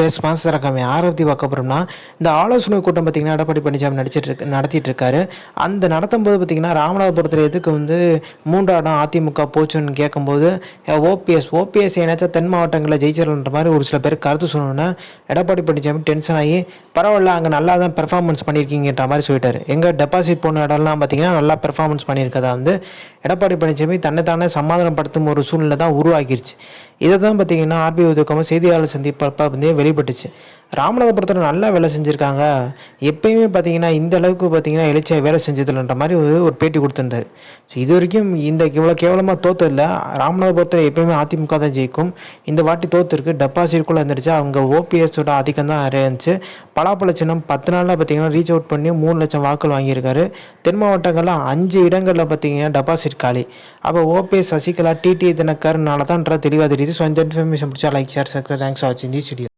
Face master ரகம் யாரை பற்றி பார்க்க போகிறோம்னா இந்த ஆலோசனை கூட்டம் பார்த்திங்கன்னா எடப்பாடி பழனிசாமி நடிச்சிட்டு இருக்கு நடத்திட்டு இருக்காரு. அந்த நடத்தும் போது பார்த்திங்கன்னா ராமநாதபுரத்தில் எதுக்கு வந்து மூன்றாம் இடம் அதிமுக போச்சுன்னு கேட்கும்போது ஓபிஎஸ் ஓபிஎஸ் ஏன்னாச்சும் தென் மாவட்டங்களில் ஜெயிச்சிடலன்ற மாதிரி ஒரு சில பேர் கருத்து சொன்னோன்னே எடப்பாடி பழனிசாமி டென்ஷன் ஆகி பரவாயில்ல அங்கே நல்லா தான் பெர்ஃபார்மன்ஸ் பண்ணியிருக்கீங்கன்ற மாதிரி சொல்லிட்டாரு. எங்கள் டெபாசிட் போன இடம்லாம் பார்த்திங்கன்னா நல்லா பெர்ஃபார்மன்ஸ் பண்ணியிருக்கதா வந்து எடப்பாடி பழனிசாமி தன்னைத்தானே சமாதானப்படுத்தும் ஒரு சூழ்நிலை தான் உருவாக்கிருச்சு இதை தான் பார்த்தீங்கன்னா ஆர்பிஐ உதவிக்காம செய்தியாளர் சந்திப்பப்ப வந்து வெளிப்பட்டுச்சு ராமநாதபுரத்தில் நல்லா வேலை செஞ்சுருக்காங்க. எப்பயுமே பார்த்தீங்கன்னா இந்த அளவுக்கு பார்த்தீங்கன்னா எழுச்சியாக வேலை செஞ்சதில்லைன்ற மாதிரி ஒரு ஒரு பேட்டி கொடுத்துருந்தாரு. ஸோ இது வரைக்கும் இந்த இவ்வளோ கேவலமாக தோற்று இல்லை ராமநாதபுரத்தில் எப்பயுமே அதிமுக தான் ஜெயிக்கும். இந்த வாட்டி தோத்துருக்கு. டெபாசிட்குள்ளே இருந்துருச்சு அவங்க ஓபிஎஸோட அதிகம் தான் இருந்துச்சு பலாப்பழ சின்னம் பத்து நாளில் பார்த்தீங்கன்னா ரீச் அவுட் பண்ணி மூணு லட்சம் வாக்குகள் வாங்கியிருக்காரு. தென் மாவட்டங்களில் அஞ்சு இடங்களில் பார்த்தீங்கன்னா டெபாசிட் காலி. அப்போ ஓபிஎஸ் சசிகலா டிடி தினக்கர்னால தான்ன்ற தெளிவாக தெரியுது ஸோ இந்த இன்ஃபர்மேஷன் பிடிச்சா like share subscribe thanks for வாட்சிங் தி வீடியோ